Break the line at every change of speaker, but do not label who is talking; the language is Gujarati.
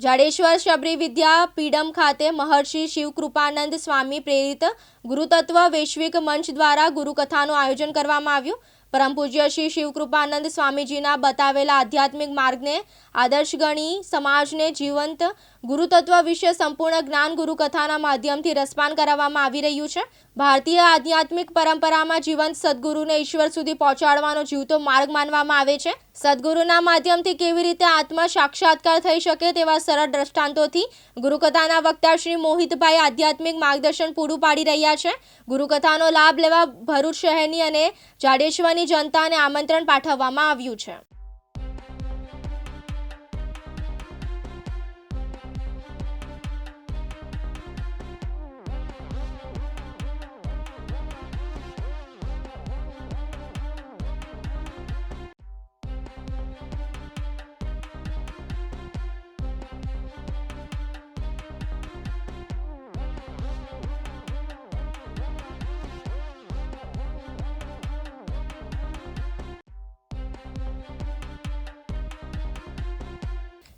જાડેશ્વર શબરી વિદ્યા પીડમ ખાતે મહર્ષિ શિવકૃપાનંદ સ્વામી પ્રેરિત ગુરુતત્વ વૈશ્વિક મંચ દ્વારા ગુરુકથાનું આયોજન કરવામાં આવ્યું. પરમ પૂજ્ય શ્રી શિવકૃપાનંદ સ્વામીજીના બતાવેલા આધ્યાત્મિક માર્ગને આદર્શ ગણી સમાજને જીવંત ગુરુતત્વ વિશે સંપૂર્ણ જ્ઞાન ગુરુકથાના માધ્યમથી રસપાન કરાવવામાં આવી રહ્યું છે. ભારતીય આધ્યાત્મિક પરંપરામાં જીવંત સદગુરુને ઈશ્વર સુધી પહોંચાડવાનો જીવતો માર્ગ માનવામાં આવે છે. સદગુરુના માધ્યમથી કેવી રીતે આત્મા સાક્ષાત્કાર થઈ શકે તેવા સરળ દ્રષ્ટાંતોથી ગુરુકથાના વક્તા શ્રી મોહિતભાઈ આધ્યાત્મિક માર્ગદર્શન પૂરું પાડી રહ્યા છે. ગુરુકથાનો લાભ લેવા ભરૂચ શહેરની અને જાડેશ્વરની જનતાને આમંત્રણ પાઠવવામાં આવ્યું છે.